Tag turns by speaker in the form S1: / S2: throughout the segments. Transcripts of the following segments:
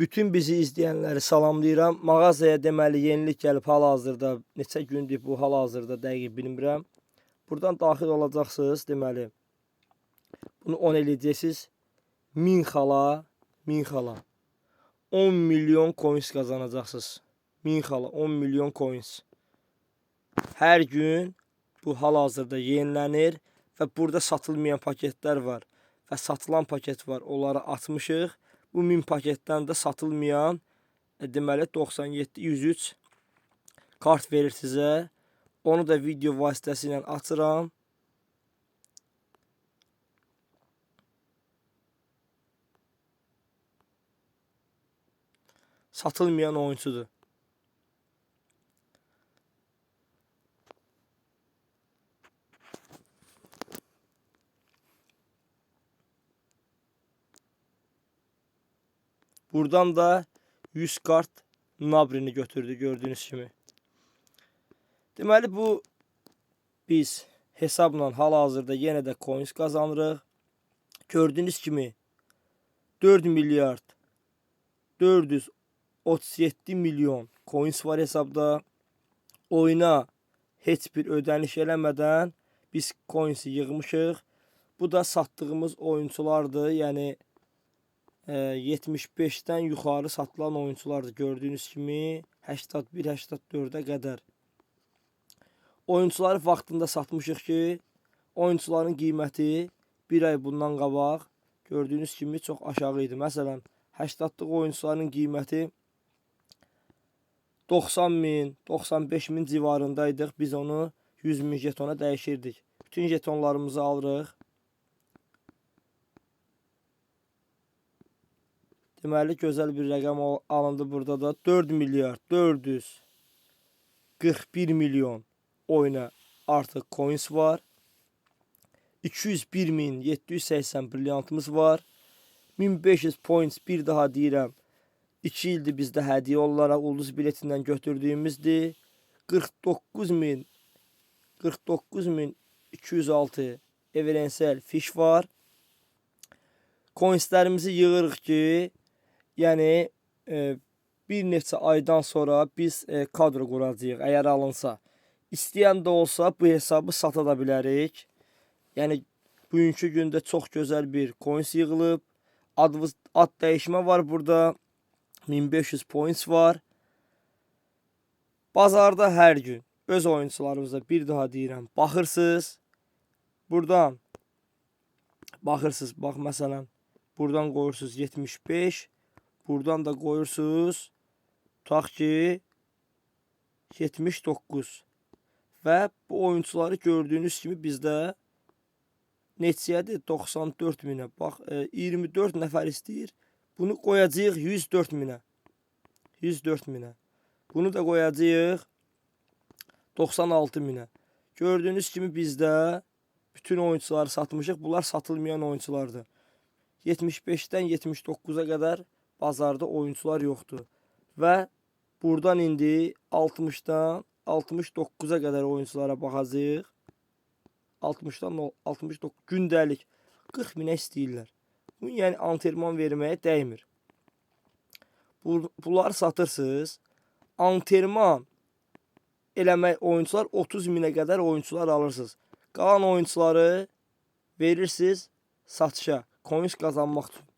S1: Bütün bizi izləyənləri salamlayıram. Mağazaya deməli yenilik gəlib hal-hazırda neçə gündür bu hal-hazırda dəqiq bilmirəm. Buradan daxil olacaqsınız deməli. Bunu 10 eləyəcəksiniz. 1000 xala, 1000 xala. 10 milyon coins qazanacaqsınız. 1000 xala, 10 milyon coins. Hər gün bu hal-hazırda yenilənir və burada satılmayan paketlər var və satılan paket var. Onları atmışıq. Bu 1000 paketdən də satılmayan e, deməli 97 103 kart verir sizə. Onu da video vasitəsilə açıram. Satılmayan oyuncudur. Buradan da 100 kart Nabrini götürdü gördüğünüz kimi. Deməli bu biz hesabla hal-hazırda yenə də coins qazanırıq. Gördüyünüz kimi 4 milyard 437 milyon coins var hesabda. Oyuna heç bir ödəniş eləmədən biz coinsi yığmışıq. Bu da satdığımız oyunçulardır. Yəni 75-dən yuxarı satılan oyunçulardır. Gördüyünüz kimi 81-84-ə qədər. Oyunçuları vaxtında satmışıq ki, oyunçuların qiyməti bir ay bundan qabaq gördüyünüz kimi çox aşağı idi. Məsələn, 80-lıq oyunçuların qiyməti 90 min, 95 min civarındaydıq. Biz onu 100 min jetona dəyişirdik. Bütün jetonlarımızı alırıq. Deməli gözəl bir rəqəm al- alındı burada da 4 milyard 441 milyon oyuna artıq coins var. 201 min 780 brilyantımız var. 1500 points bir daha deyirəm. 2 ildir bizdə hədiyyə olaraq ulduz biletindən götürdüyümüzdir. 49 min 49 min 206 evrensel fiş var. Coinslərimizi yığırıq ki, yəni e, bir neçə aydan sonra biz e, kadro quracağıq əgər alınsa. İstəyən də olsa bu hesabı sata da bilərik. Yəni bugünkü gündə çox gözəl bir coins yığılıb. Adımız ad dəyişmə var burada. 1500 points var. Bazarda hər gün öz oyunçularınıza bir daha deyirəm, baxırsınız. Buradan baxırsınız, bax məsələn, buradan qoyursunuz 75, buradan da qoyursunuz tutaq ki 79 və bu oyunçuları gördüyünüz kimi bizdə neçəyədir? 94 minə. Bax, e, 24 nəfər istəyir. Bunu qoyacağıq 104 minə. 104 minə. Bunu da qoyacağıq 96 minə. Gördüyünüz kimi bizdə bütün oyunçuları satmışıq. Bunlar satılmayan oyunçulardır. 75-dən 79-a qədər bazarda oyunçular yoxdur. Və buradan indi 60-dan 69-a qədər oyunçulara baxacağıq. 60-dan o- 69 gündəlik 40 minə istəyirlər. Bu yəni antrenman verməyə dəymir. Bu, bunları satırsınız. Antrenman eləmək oyunçular 30 minə qədər oyunçular alırsınız. Qalan oyunçuları verirsiniz satışa, coins qazanmaq üçün.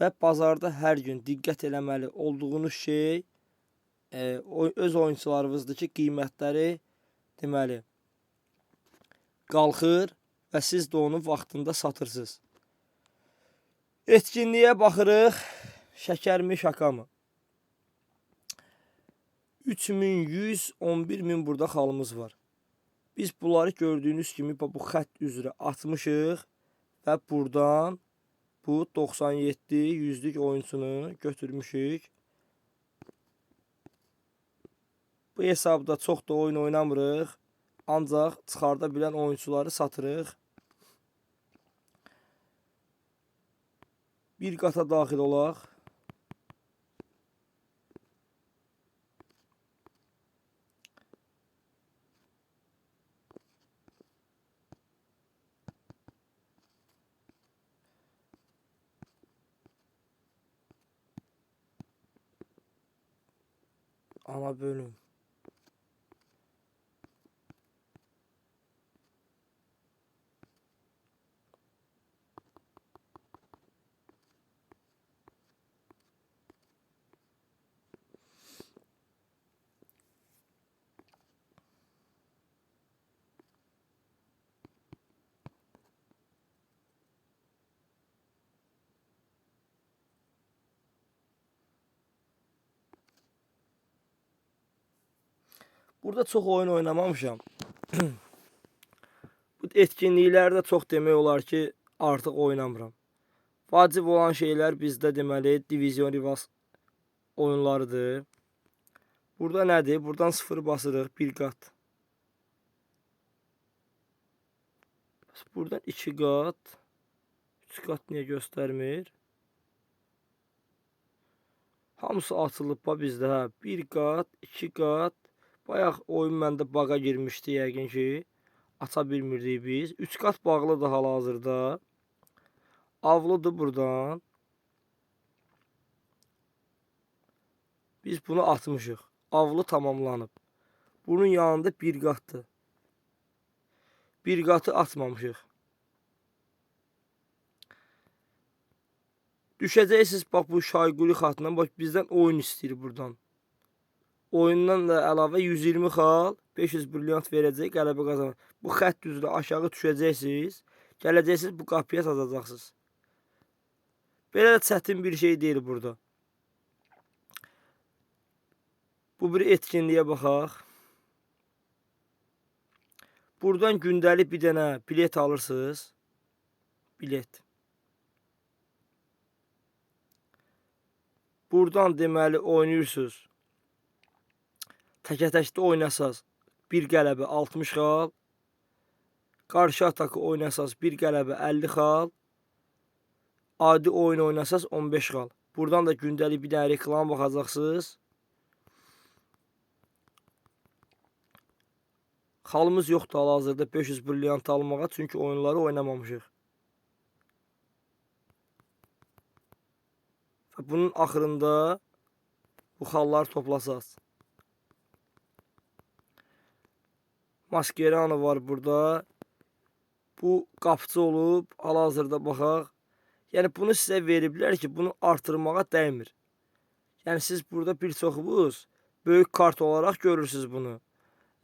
S1: Və bazarda hər gün diqqət eləməli olduğunuz şey e, öz oyunçularınızdır ki, qiymətləri deməli qalxır və siz də onu vaxtında satırsınız. Etkinliyə baxırıq. Şəkərmi, şakamı? 3111 min burada xalımız var. Biz bunları gördüyünüz kimi bu xətt üzrə atmışıq və buradan bu 97 yüzlük oyuncunu götürmüşük. Bu hesabda çox da oyun oynamırıq. Ancaq çıxarda bilən oyunçuları satırıq. Bir qata daxil olaq. Ana bölüm. Burada çox oyun oynamamışam. Bu etkinliklərdə çox demək olar ki, artıq oynamıram. Vacib olan şeylər bizdə deməli Division Rivals oyunlarıdır. Burada nədir? Buradan 0 basırıq, 1 qat. Buradan 2 qat. 3 qat niyə göstərmir? Hamısı açılıb ba bizdə, hə. 1 qat, 2 qat. Bayaq oyun məndə baqa girmişdi yəqin ki. Aça bilmirdik biz. 3 qat bağlıdır hal-hazırda. Avlıdır buradan. Biz bunu atmışıq. Avlı tamamlanıb. Bunun yanında bir qatdır. Bir qatı atmamışıq. Düşəcəksiniz bax bu Şayquli xatına. Bax bizdən oyun istəyir buradan. Oyundan da əlavə 120 xal, 500 brilyant verəcək, qələbə qazanır. Bu xətt üzrə aşağı düşəcəksiniz. Gələcəksiniz bu qapıya satacaqsınız. Belə də çətin bir şey deyil burada. Bu bir etkinliyə baxaq. Buradan gündəlik bir dənə bilet alırsınız. Bilet. Buradan deməli oynayırsınız. Təkə-təkdə oynasaz bir qələbə 60 xal. Qarşı atakı oynasaz bir qələbə 50 xal. Adi oyun oynasaz 15 xal. Buradan da gündəlik bir dənə reklam baxacaqsınız. Xalımız yoxdur hal-hazırda 500 brilyant almağa, çünki oyunları oynamamışıq. Və bunun axırında bu xalları toplasaz. Mascherano var burada. Bu qapıcı olub, hal-hazırda baxaq. Yəni bunu sizə veriblər ki, bunu artırmağa dəymir. Yəni siz burada bir çoxunuz böyük kart olaraq görürsüz bunu.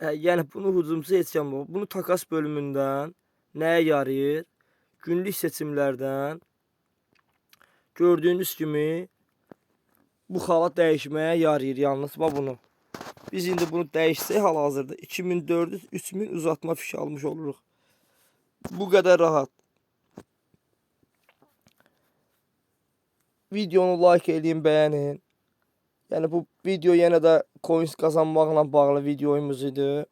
S1: Ə, yəni bunu hücumçu seçən bu. Bunu takas bölümündən nəyə yarayır? Günlük seçimlərdən gördüyünüz kimi bu xala dəyişməyə yarayır yalnız bax bunu. Biz indi bunu dəyişsək hal-hazırda 2400 3000 uzatma fişi almış oluruq. Bu qədər rahat. Videonu like eləyin, bəyənin. Yəni bu video yenə də coins qazanmaqla bağlı videomuz idi.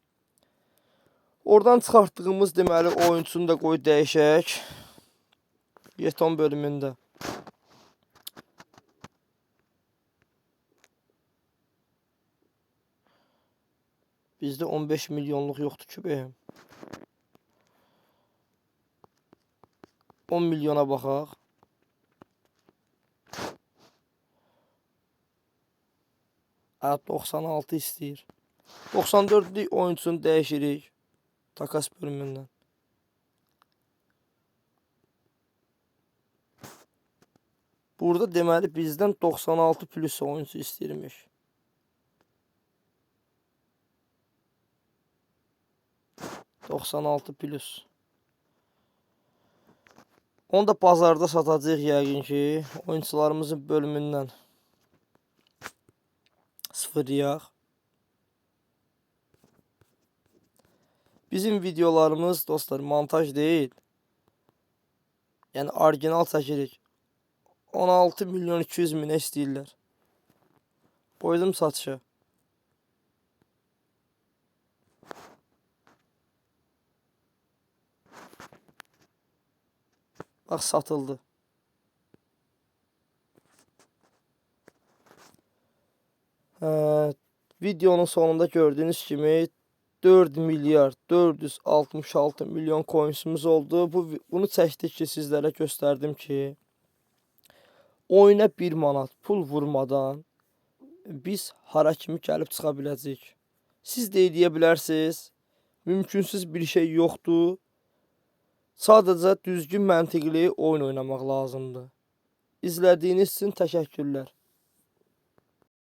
S1: Oradan çıxartdığımız deməli oyunçunu da qoy dəyişək. Yeton bölümündə. Bizdə 15 milyonluq yoxdur ki bəyəm. 10 milyona baxaq. Hə, 96 istəyir. 94-lük oyunçunu dəyişirik. Takas bölümündən. Burada deməli bizdən 96 plus oyuncu istəyirmiş. Doksan altı plus. Onu da bazarda satacağıq yəqin ki, oyunçularımızın bölümündən sıfırlayaq. Bizim videolarımız dostlar montaj deyil. Yəni orijinal çəkirik. 16 milyon 200 minə istəyirlər. Qoydum satışa. Bax satıldı. Hə, videonun sonunda gördüyünüz kimi 4 milyar 466 milyon coinsimiz oldu. Bu bunu çəkdik ki, sizlərə göstərdim ki, oyuna 1 manat pul vurmadan biz hara kimi gəlib çıxa biləcəyik? Siz də deyə bilərsiniz. Mümkünsüz bir şey yoxdur. Sadəcə düzgün məntiqli oyun oynamaq lazımdır. İzlədiyiniz üçün təşəkkürlər.